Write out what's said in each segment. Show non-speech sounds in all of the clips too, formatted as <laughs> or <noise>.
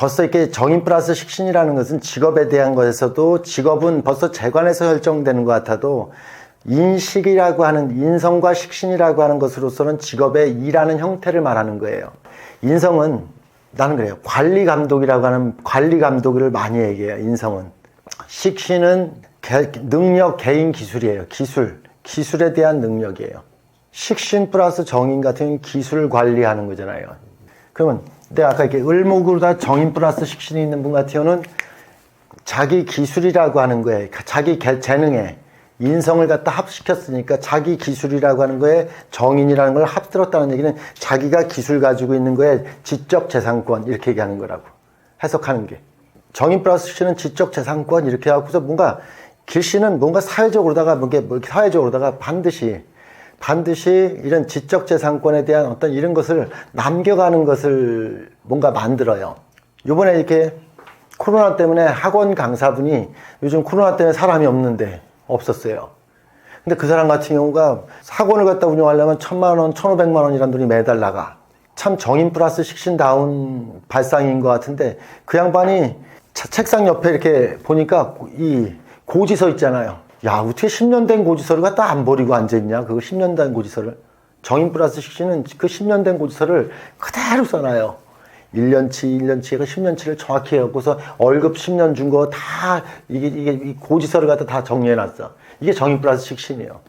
벌써 이렇게 정인 플러스 식신이라는 것은 직업에 대한 것에서도 직업은 벌써 재관에서 결정되는 것 같아도 인식이라고 하는 인성과 식신이라고 하는 것으로서는 직업의 일하는 형태를 말하는 거예요. 인성은 나는 그래요. 관리 감독이라고 하는 관리 감독을 많이 얘기해요. 인성은 식신은 개- 능력 개인 기술이에요. 기술 기술에 대한 능력이에요. 식신 플러스 정인 같은 기술 관리하는 거잖아요. 그러면 내가 아까 이렇게 을목으로 다 정인 플러스 식신이 있는 분 경우는 자기 기술이라고 하는 거에 자기 개- 재능에 인성을 갖다 합시켰으니까 자기 기술이라고 하는 거에 정인이라는 걸 합들었다는 얘기는 자기가 기술 가지고 있는 거에 지적 재산권 이렇게 얘기하는 거라고 해석하는 게. 정인 플러스 식신은 지적 재산권 이렇게 하고서 뭔가 길씨는 뭔가 사회적으로다가 뭔가 뭐 사회적으로다가 반드시 반드시 이런 지적 재산권에 대한 어떤 이런 것을 남겨가는 것을 뭔가 만들어요. 요번에 이렇게 코로나 때문에 학원 강사분이 요즘 코로나 때문에 사람이 없는데 없었어요. 근데 그 사람 같은 경우가 학원을 갖다 운영하려면 천만 원, 천오백만 원이라는 돈이 매달 나가. 참 정인 플러스 식신다운 발상인 것 같은데 그 양반이 차- 책상 옆에 이렇게 보니까 이 고지서 있잖아요. 야, 어떻게 10년 된 고지서를 갖다 안 버리고 앉아있냐? 그거 10년 된 고지서를. 정인 플러스 식신은 그 10년 된 고지서를 그대로 써놔요. 1년치, 1년치가 10년치를 정확히 해갖고서 월급 10년 준 거 다, 이게, 이게, 이 고지서를 갖다 다 정리해놨어. 이게 정인 플러스 식신이에요.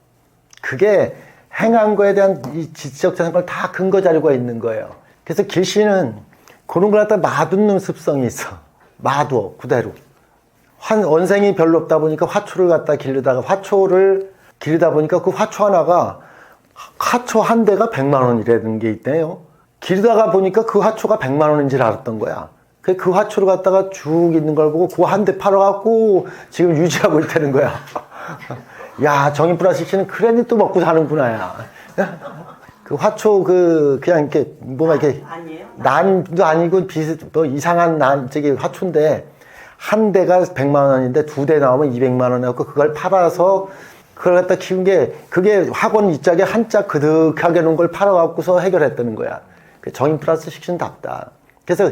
그게 행한 거에 대한 이 지적 재산권 다 근거 자료가 있는 거예요. 그래서 길씨는 그런 걸 갖다 마두는 습성이 있어. 마두 그대로. 환, 원생이 별로 없다 보니까 화초를 갖다 기르다가 화초를 기르다 보니까 그 화초 하나가 화초 한 대가 100만 원이라는 게 있대요. 기르다가 보니까 그 화초가 100만 원인 줄 알았던 거야. 그, 그 화초를 갖다가 쭉 있는 걸 보고 그거 한대 팔아갖고 지금 유지하고 있다는 거야. <laughs> 야, 정인 플러스 씨는 크레딧도 먹고 사는구나, 야. <laughs> 그 화초 그, 그냥 이렇게 뭐가 이렇게 아니에요? 난도 아니고 비슷, 뭐 이상한 난, 저기 화초인데 한 대가 100만 원인데 두 대 나오면 200만 원 해갖고 그걸 팔아서 그걸 갖다 키운 게 그게 학원 이짝에 한짝 그득하게 놓은 걸 팔아갖고서 해결했다는 거야. 그 정인 플러스 식신답다. 그래서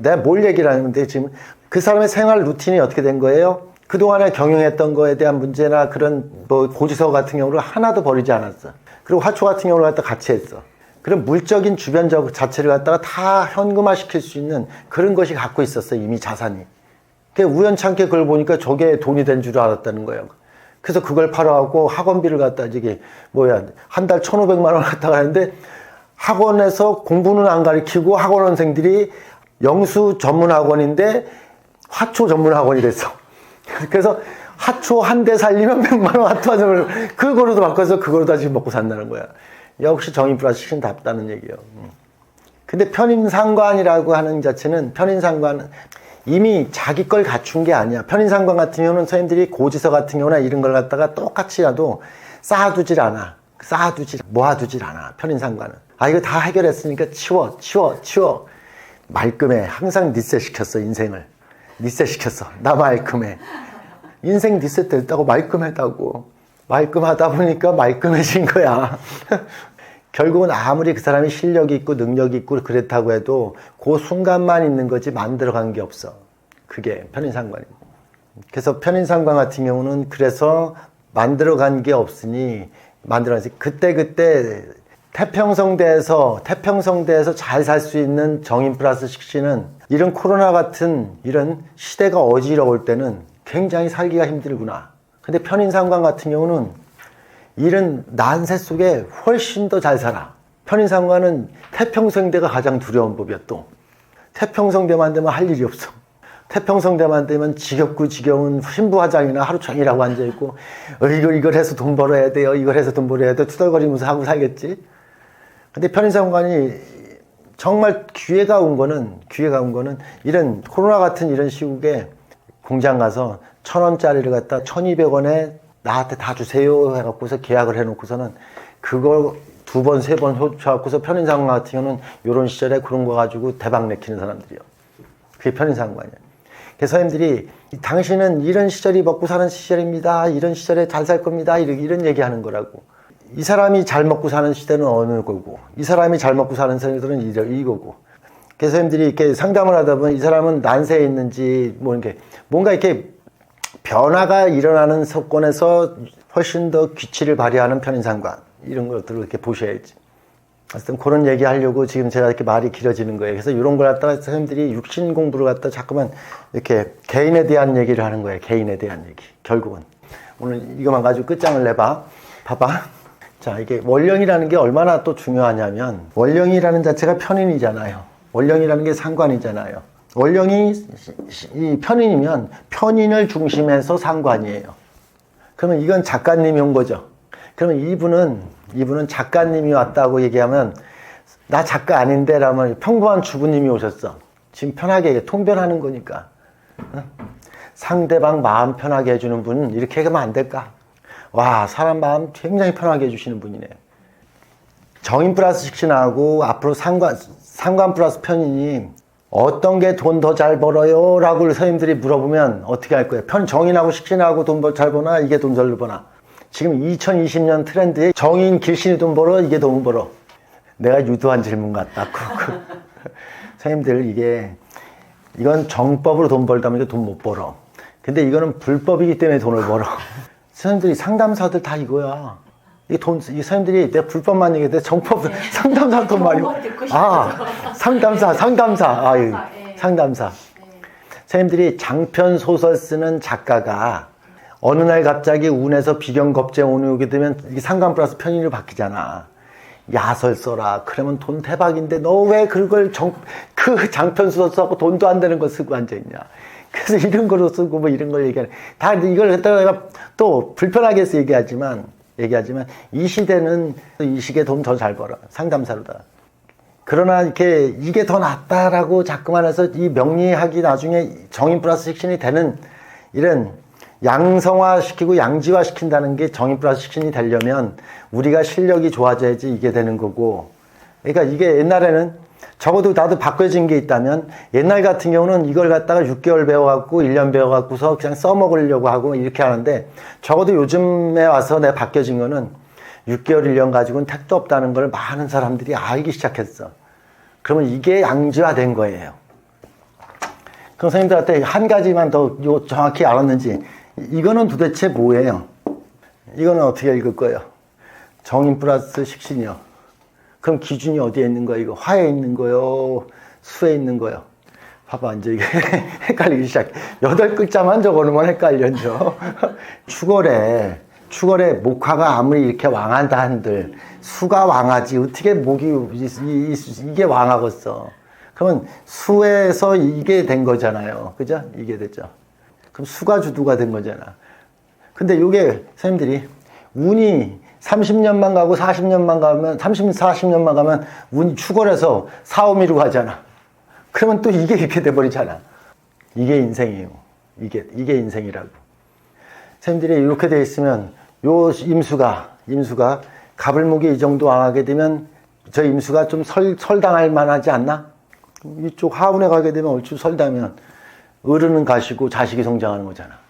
내가 뭘 얘기를 하는데 지금 그 사람의 생활 루틴이 어떻게 된 거예요? 그동안에 경영했던 거에 대한 문제나 그런 뭐 고지서 같은 경우를 하나도 버리지 않았어. 그리고 화초 같은 경우를 갖다 같이 했어. 그런 물적인 주변적 자체를 갖다가 다 현금화 시킬 수 있는 그런 것이 갖고 있었어, 이미 자산이. 그 우연찮게 그걸 보니까 저게 돈이 된 줄 알았다는 거예요. 그래서 그걸 팔아갖고 학원비를 갖다 저기 뭐야 한 달 천오백만 원 갖다가 하는데 학원에서 공부는 안 가르치고 학원 원생들이 영수 전문 학원인데 화초 전문 학원이 됐어. <laughs> 그래서 화초 한 대 살리면 백만 원 화초 하점을 그거로도 바꿔서 그거로 다 지금 먹고 산다는 거야. 역시 정인 플러스 식신답다는 얘기예요. 음. 근데 편인상관이라고 하는 자체는 편인상관은 이미 자기 걸 갖춘 게 아니야. 편인상관 같은 경우는 선생님들이 고지서 같은 경우나 이런 걸 갖다가 똑같이라도 쌓아두질 않아. 쌓아두질, 모아두질 않아. 편인상관은. 아, 이거 다 해결했으니까 치워, 치워, 치워. 말끔해. 항상 리셋 시켰어, 인생을. 리셋 시켰어. 나 말끔해. 인생 리셋 됐다고 말끔했다고. 말끔하다 보니까 말끔해진 거야. <laughs> 결국은 아무리 그 사람이 실력이 있고 능력이 있고 그렇다고 해도 그 순간만 있는 거지 만들어간 게 없어. 그게 편인상관이. 그래서 편인상관 같은 경우는 그래서 만들어간 게 없으니 만들어서 그때 그때 태평성대에서 태평성대에서 잘 살 수 있는 정인 플러스 식신은 이런 코로나 같은 이런 시대가 어지러울 때는 굉장히 살기가 힘들구나. 근데 편인상관 같은 경우는 이런 난세 속에 훨씬 더 잘 살아. 편인상관은 태평성대가 가장 두려운 법이야 또. 태평성대만 되면 할 일이 없어. 태평성대만 되면 지겹고 지겨운 신부화장이나 하루 종일하고 앉아있고 어, 이걸 이걸 해서 돈 벌어야 돼요. 이걸 해서 돈 벌어야 돼. 투덜거리면서 하고 살겠지. 근데 편의상관이 정말 기회가 온 거는 기회가 온 거는 이런 코로나 같은 이런 시국에 공장 가서 천 원짜리를 갖다 천이백 원에 나한테 다 주세요 해갖고서 계약을 해놓고서는 그걸 두 번 세번 줘갖고서 편의상관 같은 경우는 이런 시절에 그런 거 가지고 대박 내키는 사람들이요. 그게 편의상관이야. 그래서 선생님들이 당신은 이런 시절이 먹고 사는 시절입니다. 이런 시절에 잘 살 겁니다. 이런, 이런 얘기하는 거라고. 이 사람이 잘 먹고 사는 시대는 어느 거고, 이 사람이 잘 먹고 사는 이러- 이거고, 그래서 선생님들이 이렇게 상담을 하다 보면 이 사람은 난세에 있는지 뭐 이렇게 뭔가 이렇게 변화가 일어나는 사건에서 훨씬 더 귀치를 발휘하는 편인상관 이런 것들을 이렇게 보셔야지. 어쨌든 그런 얘기 하려고 지금 제가 이렇게 말이 길어지는 거예요. 그래서 이런 걸 갖다가 선생님들이 육신 공부를 갖다 자꾸만 이렇게 개인에 대한 얘기를 하는 거예요. 개인에 대한 얘기. 결국은. 오늘 이것만 가지고 끝장을 내봐. 봐봐. <laughs> 자, 이게 원령이라는 게 얼마나 또 중요하냐면 원령이라는 자체가 편인이잖아요. 원령이라는 게 상관이잖아요. 원령이 이 편인이면 편인을 중심해서 상관이에요. 그러면 이건 작가님이 온 거죠. 그러면 이분은 이분은 작가님이 왔다고 얘기하면 나 작가 아닌데 라면 평범한 주부님이 오셨어. 지금 편하게 통변하는 거니까. 응? 상대방 마음 편하게 해주는 분은 이렇게 하면 안 될까? 와 사람 마음 굉장히 편하게 해주시는 분이네요. 정인 플러스 식신하고 앞으로 상관 상관 플러스 편인이 어떤 게 돈 더 잘 벌어요? 라고 선생님들이 물어보면 어떻게 할 거예요? 편 정인하고 식신하고 돈 잘 버나? 이게 돈 잘 버나? 지금 2020년 트렌드에 정인 길신이 돈 벌어? 이게 돈 벌어? 내가 유도한 질문 같다. <laughs> 선생님들 이게 이건 정법으로 돈 벌다 보니까 돈못 벌어. 근데 이거는 불법이기 때문에 돈을 벌어. 선생님들이 상담사들 다 이거야 이 돈, 이 사람들이 내가 불법만 얘기했는데 정법 <laughs> 상담사 돈 많이 아 상담사 상담사 아 예. 예. 상담사 선생님들이 장편 소설 쓰는 작가가 어느 날 갑자기 운에서 비경 겁쟁 오이 오게 되면 이게 상관 플러스 편인으로 바뀌잖아. 야설 써라. 그러면 돈 대박인데 너 왜 그걸 정, 그 장편 소설 써고 돈도 안 되는 거 쓰고 앉아있냐. 그래서 <laughs> 이런 거로 쓰고 뭐 이런 걸 얘기하는. 다 이걸 갖다가 내가 또 불편하게 해서 얘기하지만, 얘기하지만 이 시대는 이 시기에 돈더 잘 벌어. 상담사로다. 그러나 이렇게 이게 더 낫다라고 자꾸만 해서 이 명리학이 나중에 정인 플러스 식신이 되는 이런 양성화 시키고 양지화 시킨다는 게 정인 플러스 식신이 되려면 우리가 실력이 좋아져야지 이게 되는 거고 그러니까 이게 옛날에는 적어도 나도 바꿔진 게 있다면 옛날 같은 경우는 이걸 갖다가 6개월 배워갖고 1년 배워갖고서 그냥 써먹으려고 하고 이렇게 하는데 적어도 요즘에 와서 내가 바뀌어진 거는 6개월, 1년 가지고는 택도 없다는 걸 많은 사람들이 알기 시작했어. 그러면 이게 양지화된 거예요. 그럼 선생님들한테 한 가지만 더요 정확히 알았는지 이거는 도대체 뭐예요? 이거는 어떻게 읽을 거예요? 정인 플러스 식신이요. 그럼 기준이 어디에 있는 거예요? 이거 화에 있는 거요? 수에 있는 거요? 봐봐, 이제 이게 <laughs> 헷갈리기 시작해. 여덟 글자만 적어놓으면 헷갈려, 이제. <laughs> 추월에, 추월에 목화가 아무리 이렇게 왕한다 한들, 수가 왕하지. 어떻게 목이, 이게 왕하겠어. 그러면 수에서 이게 된 거잖아요. 그죠? 이게 됐죠. 그럼 수가 주도가 된 거잖아. 근데 요게 선생님들이 운이 30년만 가고 40년만 가면 30, 40년만 가면 운이 추월해서 4, 5 미로 가잖아. 그러면 또 이게 이렇게 돼버리잖아. 이게 인생이에요. 이게, 이게 인생이라고. 선생님들이 이렇게 돼 있으면 요 임수가, 임수가 가불목이 이 정도 왕하게 되면 저 임수가 좀 설, 설당할 만하지 않나? 이쪽 하운에 가게 되면 얼추 설다면 어른은 가시고 자식이 성장하는 거잖아.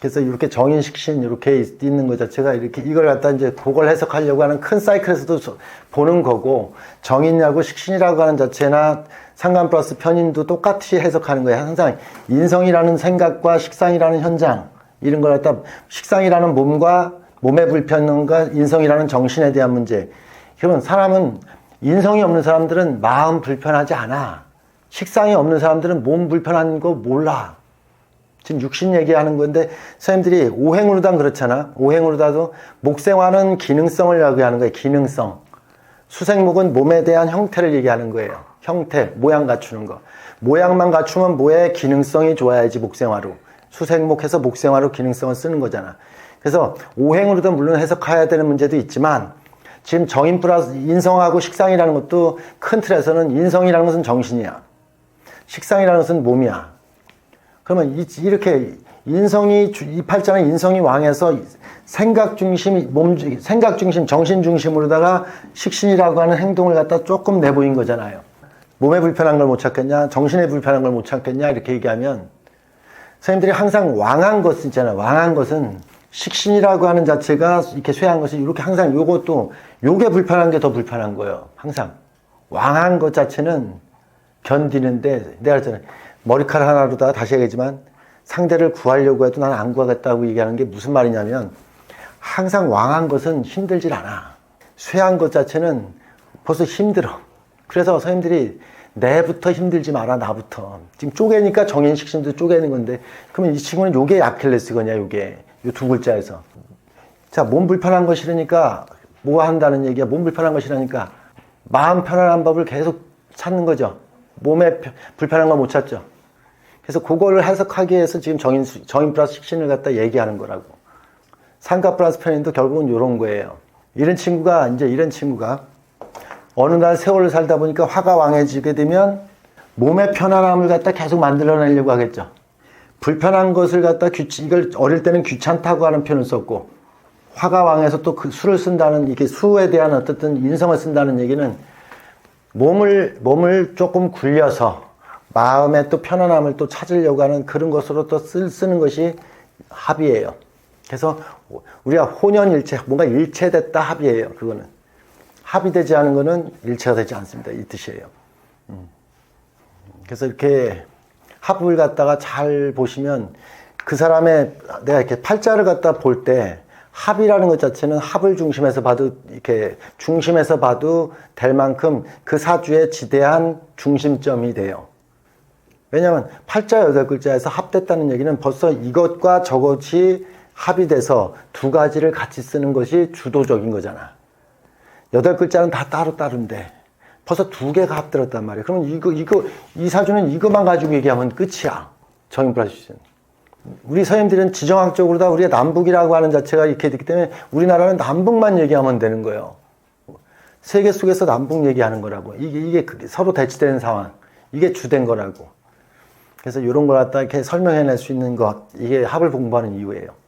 그래서 이렇게 정인식신 이렇게 있는 것 자체가 이렇게 이걸 갖다 이제 그걸 해석하려고 하는 큰 사이클에서도 보는 거고 정인이라고 식신이라고 하는 자체나 상관 플러스 편인도 똑같이 해석하는 거예요. 항상 인성이라는 생각과 식상이라는 현장 이런 걸 갖다 식상이라는 몸과 몸의 불편과 인성이라는 정신에 대한 문제. 그러면 사람은 인성이 없는 사람들은 마음 불편하지 않아. 식상이 없는 사람들은 몸 불편한 거 몰라. 지금 육신 얘기하는 건데 선생님들이 오행으로단 그렇잖아. 오행으로다도 목생화는 기능성을 이야기하는 거예요. 기능성. 수생목은 몸에 대한 형태를 얘기하는 거예요. 형태, 모양 갖추는 거. 모양만 갖추면 뭐에 기능성이 좋아야지 목생화로. 수생목해서 목생화로 기능성을 쓰는 거잖아. 그래서 오행으로도 물론 해석해야 되는 문제도 있지만 지금 정인 플러스 인성하고 식상이라는 것도 큰 틀에서는 인성이라는 것은 정신이야. 식상이라는 것은 몸이야. 그러면 이, 이렇게 인성이 이 팔자는 인성이 왕해서 생각 중심이 몸 생각 중심 정신 중심으로다가 식신이라고 하는 행동을 갖다 조금 내보인 거잖아요. 몸에 불편한 걸 못 찾겠냐, 정신에 불편한 걸 못 찾겠냐 이렇게 얘기하면 선생님들이 항상 왕한 것 있잖아요. 왕한 것은 식신이라고 하는 자체가 이렇게 쇠한 것이 이렇게 항상 요것도 요게 불편한 게 더 불편한 거예요. 항상 왕한 것 자체는 견디는데 내가 그랬잖아요. 머리카락 하나로 다 다시 얘기하지만 상대를 구하려고 해도 나는 안 구하겠다고 얘기하는 게 무슨 말이냐면 항상 왕한 것은 힘들질 않아. 쇠한 것 자체는 벌써 힘들어. 그래서 선생님들이 내부터 힘들지 마라 나부터. 지금 쪼개니까 정인식신도 쪼개는 건데 그러면 이 친구는 요게 아킬레스건이야 요게 요 두 글자에서. 자, 몸 불편한 거 싫으니까 뭐 한다는 얘기야? 몸 불편한 거 싫으니까 마음 편안한 법을 계속 찾는 거죠. 몸에 펴- 불편한 거못 찾죠. 그래서 그거를 해석하기 위해서 지금 정인, 정인 플러스 식신을 갖다 얘기하는 거라고. 상가 플러스 편인도 결국은 이런 거예요. 이런 친구가, 이제 이런 친구가 어느 날 세월을 살다 보니까 화가 왕해지게 되면 몸의 편안함을 갖다 계속 만들어내려고 하겠죠. 불편한 것을 갖다 귀, 이걸 어릴 때는 귀찮다고 하는 표현을 썼고, 화가 왕해서 또 그 수를 쓴다는, 이게 수에 대한 어떻든 인성을 쓴다는 얘기는 몸을, 몸을 조금 굴려서 마음의 또 편안함을 또 찾으려고 하는 그런 것으로 또 쓸, 쓰는 것이 합이에요. 그래서 우리가 혼연일체, 뭔가 일체됐다 합이에요. 그거는. 합의되지 않은 거는 일체가 되지 않습니다. 이 뜻이에요. 음. 그래서 이렇게 합을 갖다가 잘 보시면 그 사람의 내가 이렇게 팔자를 갖다 볼 때 합이라는 것 자체는 합을 중심에서 봐도 이렇게 중심에서 봐도 될 만큼 그 사주의 지대한 중심점이 돼요. 왜냐하면 팔자 여덟 글자에서 합됐다는 얘기는 벌써 이것과 저것이 합이 돼서 두 가지를 같이 쓰는 것이 주도적인 거잖아. 여덟 글자는 다 따로 따른데 벌써 두 개가 합들었단 말이야. 그러면 이거 이거 이 사주는 이것만 가지고 얘기하면 끝이야. 정인 플라시는. 우리 서인들은 지정학적으로 다 우리가 남북이라고 하는 자체가 이렇게 됐기 때문에 우리나라는 남북만 얘기하면 되는 거예요. 세계 속에서 남북 얘기하는 거라고. 이게 이게 서로 대치되는 상황. 이게 주된 거라고. 그래서 이런 걸 갖다 이렇게 설명해낼 수 있는 것 이게 합을 공부하는 이유예요.